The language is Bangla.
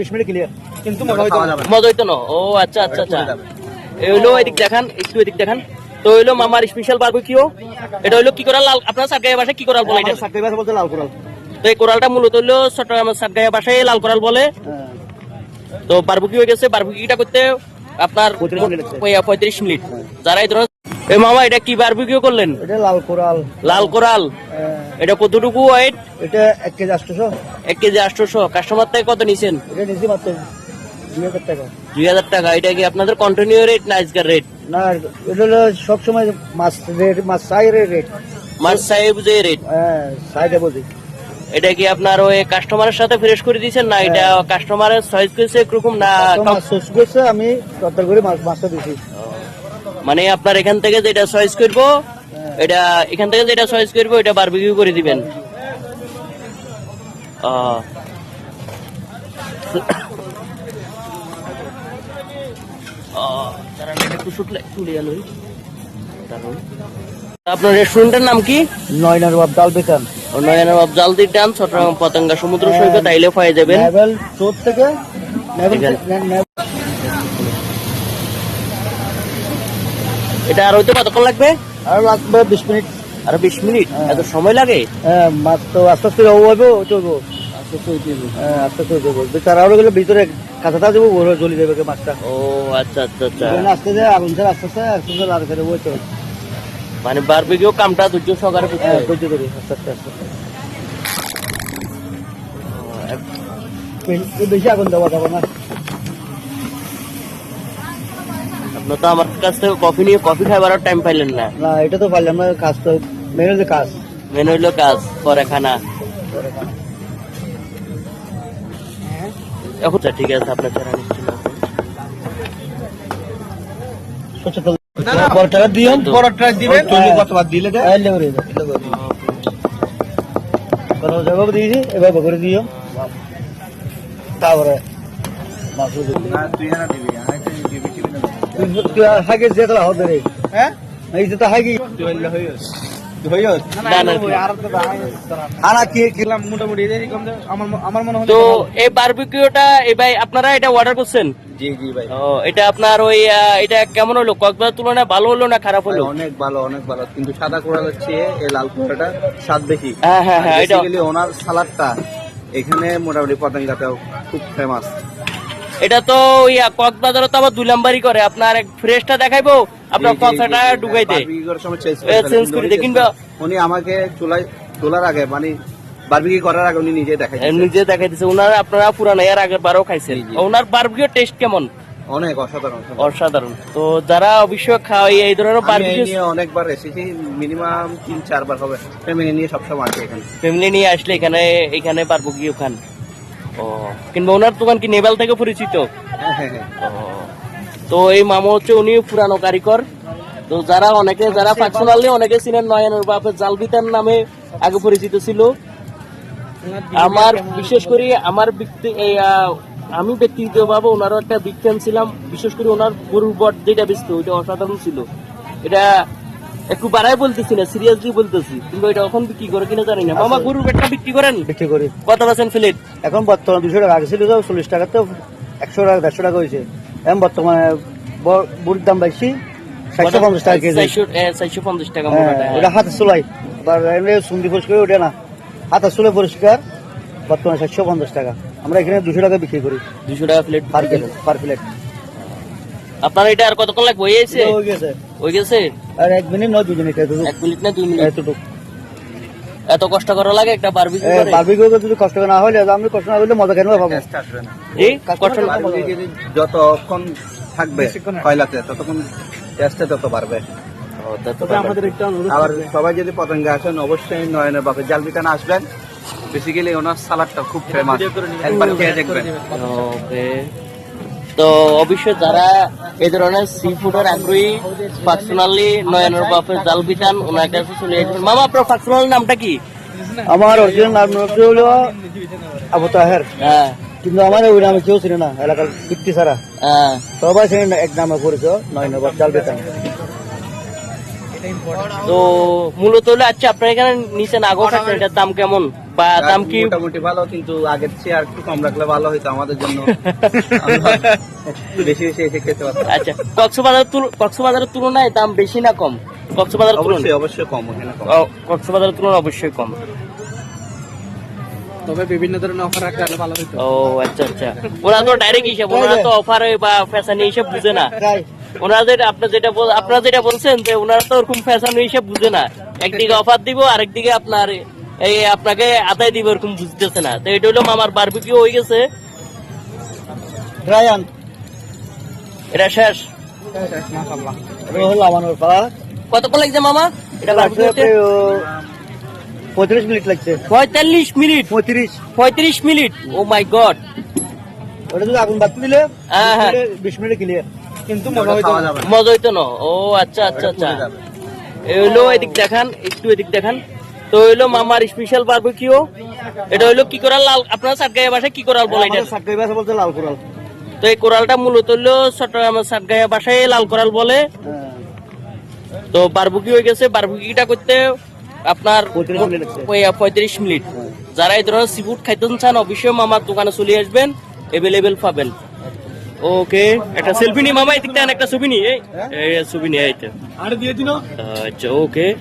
বিশ মিনিট ক্লিয়ার কিন্তু হয় মজা হইতো না। ও আচ্ছা আচ্ছা আচ্ছা। হইল এদিক দেখান একটু এদিক দেখান। তো হইল মামার স্পেশাল বারবিকিউ এটা হইল কি করাল লাল? আপনার সাতগাঁয়া ভাষায় কি করাল বলে এটা? সাতটাই বাজে বলতে লাল কোরাল। তো এই কোরালটা মূলত হইল চট্টগ্রামের সাতগাঁয়া ভাষায় লাল কোরাল বলে। হ্যাঁ। তো বারবিকিউ হয়ে গেছে। বারবিকিউটা করতে আপনার 35 মিনিট লাগছে। ওই, পঁয়ত্রিশ মিনিট। যারা এই ধরনের এই মামা এটা কি বারবিকিউ করলেন? এটা লাল কোরাল। লাল কোরাল? এটা কতটুকু ওয়েট এটা এক কেজি আটশোশো। এক কেজি আটশোশো। কাস্টমার থেকে কত নিছেন? এটা নিচ্ছি মাত্র দুই হাজার টাকা। দুই হাজার টাকা। এটা কি আপনাদের কন্টিনিউ রেট না আজকের রেট না এটা হলো সবসময় মাছ রেট মাছ সাইরের রেট মাস সাহেব যে রেট হ্যাঁ সাইডে বলছি এটা কি আপনার ওই কাস্টমারের সাথে ফ্রেশ করে দিয়েছেন না এটা কাস্টমারের চয়েস করেছে একরকম না মাছ আমি তত্তর করে মাছ মাছটা দিছি। মানে আপনার এখান থেকে যেটা চয়েস করব এটা এখান থেকে যেটা চয়েস করব এটা বারবিকিউ করে দিবেন। আপনার রেস্টুরেন্টের নাম কি? নয়নার বাপ ডাল বেকান। নয়নের জালদির ডান চট্টগ্রাম পতঙ্গা সমুদ্র সৈকত আইলে পাওয়া যাবেন। চোর থেকে নেভেল এখানে। নে- নে- এটা আর হইতে কতক্ষণ লাগবে? আর লাগবে বিশ মিনিট। আর বিশ মিনিট? হ্যাঁ। এত সময় লাগে? হ্যাঁ মাছ তো আস্তে আস্তে হবে চলবো। হ্যাঁ আস্তে আস্তে তারা আরও গেলে ভিতরে কাঁচাটা দেবো ওরা জ্বলি যাবে মাছটা। ও আচ্ছা আচ্ছা আচ্ছা। আস্তে আগুন ছাড়া আস্তে আস্তে আস্তে আস্তে লাল করে মানে বারবিকিউ কামটা ধৈর্য সহকারে করতে হ্যাঁ ধৈর্য করি আস্তে আস্তে আস্তে আস্তে। বেশি আগুন দেওয়া যাবে না। আপনি তো আমার কাছ থেকে কফি নিয়ে কফি খাইবার টাইম পাইলেন না। না এটা তো পারলাম না কাজ তো মেনে যে কাজ। মেন হইল কাজ পরে খানা এখন ঠিক আছে আপনার ছাড়া নিচ্ছি না। সচেতন বড় টাকা দিও দিলে কোনো দিয়েছি এবার করে তারপরে তুই হাগে যেতলা হবে রে হ্যাঁ এই যে তো হাগি না, না, আনা কি কিলাম মোটামুটি এরকম আমার আমার হয় তো এই বারবিকিউটা এই ভাই আপনারা এটা অর্ডার করছেন? জি জি ভাই। ও এটা আপনার ওই এটা কেমন হলো? কক্সবাজার তুলনায় ভালো হলো না খারাপ হলো? অনেক ভালো অনেক ভালো। কিন্তু সাদা চেয়ে এই লাল কোড়াটা স্বাদ বেশি হ্যাঁ হ্যাঁ হ্যাঁ এটা ওনার সালাদটা এখানে মোটামুটি পতঙ্গাতেও খুব ফেমাস এটা তো ওই কক্সবাজারে তো আবার দুই নাম্বারই করে। আপনার ফ্রেশটা দেখাইবো আপনার কক্সাটা ঢুকাইতে সময় চেঞ্জ করে দেয়, কিংবা- উনি আমাকে চুলাই তোলার আগে মানে বারবিকি করার আগে উনি নিজে দেখাই নিজে দেখাইতেছে ওনার আপনারা পুরানো এর আগের বারও খাইছেন। ওনার বারবিকিউ টেস্ট কেমন? অনেক অসাধারণ অসাধারণ। তো যারা অবশ্যই খাওয়াই এই ধরনের বারবিকিউ নিয়ে অনেকবার এসেছি। মিনিমাম তিন চারবার হবে। ফ্যামিলি নিয়ে সবসময় আসে এখানে। ফ্যামিলি নিয়ে আসলে এখানে এখানে বারবিকিউ খান। ও কিংবা ওনার দোকান কি নেপাল থেকে পরিচিত? হ্যাঁ হ্যাঁ হ্যাঁ। তো এই মামা হচ্ছে উনি পুরানো কারিগর। তো যারা অনেকে যারা পার্সোনালি অনেকে চিনেন নয়নের বাপের জালবিতার নামে আগে পরিচিত ছিল। আমার বিশেষ করে আমার আমি ব্যক্তিগতভাবে ওনারও একটা বিগ ফ্যান ছিলাম। বিশেষ করে ওনার গরুর বট যেটা বেচত ওইটা অসাধারণ ছিল। এটা একটু বাড়াই বলতেছি না সিরিয়াসলি বলতেছি। কিন্তু এটা এখন বিক্রি করে কিনা জানি না। মামা গরুর পেটটা বিক্রি করেন? বিক্রি করি। কত পাচ্ছেন এখন বর্তমানে দুশো টাকা আগে ছিল তো চল্লিশ একশো টাকা দেড়শো টাকা হয়েছে। এখন বর্তমানে বুড়ির দাম বেশি সাতশো পঞ্চাশ টাকা কেজি। চারশো পঞ্চাশ টাকা হ্যাঁ। ওটা হাতের চুলাই। আবার সুন্দি পরিষ্কার ওটা না। হাতের চুলাই পরিষ্কার বর্তমানে সাতশো পঞ্চাশ টাকা। আমরা এখানে দুশো টাকা বিক্রি করি। দুশো টাকা plate per plate per plate আপনার এটা আর কতক্ষণ লাগবে? হয়ে গেছে? হয়ে গেছে। হয়ে গেছে? আর এক মিনিট নয় দুজন এটা এক মিনিট না দুই মিনিট? এতটুকু। এত কষ্ট করা লাগে একটা বারবিকিউ করে? বারবি করে যদি কষ্ট না হলে আমি কষ্ট না হলে মজা কেন পাবো? টেস্ট আসবে এই কষ্ট না- যতক্ষণ থাকবে কয়লাতে ততক্ষণ টেস্টে তত বাড়বে। আবার সবাই যদি পতঙ্গে আসেন অবশ্যই নয়নের বাপে জাল বিতানে আসবেন। বেসিক্যালি ওনার সালাদটা খুব ফেমাস একবার খেয়ে দেখবেন। ওকে তো অবশ্যই যারা এই ধরনের সি ফুডের আগ্রহী পার্সোনালি নয়নের বাপের জাল বিটান ওনার কাছে চলে আসবেন। মামা আপনার পার্সোনাল নামটা কি? আমার অরিজিনাল নাম হলো আবু তাহের। হ্যাঁ। কিন্তু আমার ওই নামে কেউ ছিল না এলাকার কীর্তি ছাড়া। হ্যাঁ। সবাই সেখানে এক নামে করেছে নয় নবার চাল বেতন তো মূলত হলো আচ্ছা আপনার এখানে নিচে খাচ্ছেন এটার দাম কেমন? দাম কি মোটামুটি ভালো কিন্তু আগের চেয়ে আর একটু কম রাখলে ভালো হতো আমাদের জন্য। বেশি বেশি এসে খেতে পারতাম। আচ্ছা কক্সবাজারের তুল- কক্সবাজারের তুলনায় দাম বেশি না কম? কক্সবাজারের অবশ্যই অবশ্যই কম ওখানে কক্সবাজারের তুলনায় অবশ্যই কম। তবে বিভিন্ন ধরনের অফার রাখলে ভালো হতো ও আচ্ছা আচ্ছা। ওরা তো ডাইরেক্ট হিসাব ওনারা তো? অফার বা ফ্যাশন হিসাব বুঝে না। ওনারা যেটা আপনার যেটা আপনারা যেটা বলছেন যে ওনারা তো ওরকম ফ্যাশন হিসাব বুঝে না। একদিকে অফার দিব আরেকদিকে আপনার এই আপনাকে আদায় দিব এরকম বুঝতেছে না। তো এটা হলো মামার বারবিকিউ হয়ে গেছে। আন এটা শেষ। কতক্ষণ লাগছে মামা? এটা পঁয়ত্রিশ মিনিট লাগছে। পঁয়তাল্লিশ মিনিট? পঁয়ত্রিশ। পঁয়ত্রিশ মিনিট? ও মাই গড ওটা যদি আগুন বাদ দিলে হ্যাঁ, হ্যাঁ। বিশ মিনিটে ক্লিয়ার কিন্তু। মজা হইতো না। ও আচ্ছা আচ্ছা আচ্ছা। হইল এদিক দেখান একটু এদিক দেখান। তো হইল মামার স্পেশাল বারবিকিউ এটা হইল কি করাল লাল আপনার সাতগাঁয়া ভাষায় কি করাল বলে এটা? সাতকাই ভাষা বলতে লাল কোরাল। তো এই কোরালটা মূলত হইল চট্টগ্রামের সাতগাঁয়া ভাষায় লাল কোরাল বলে। হ্যাঁ। তো বারবুকি হয়ে গেছে। বারবুকিটা করতে আপনার 35 মিনিট লাগছে। ওই- পঁয়ত্রিশ মিনিট। যারা এই ধরনের সি ফুড খাইতে চান অবশ্যই মামার দোকানে চলে আসবেন। এভেলেবেল পাবেন। ওকে একটা সেলফি নি মামা এদিক একটা ছবি নি। এই এই ছবি নি এই আর দিয়ে দিন আচ্ছা ওকে।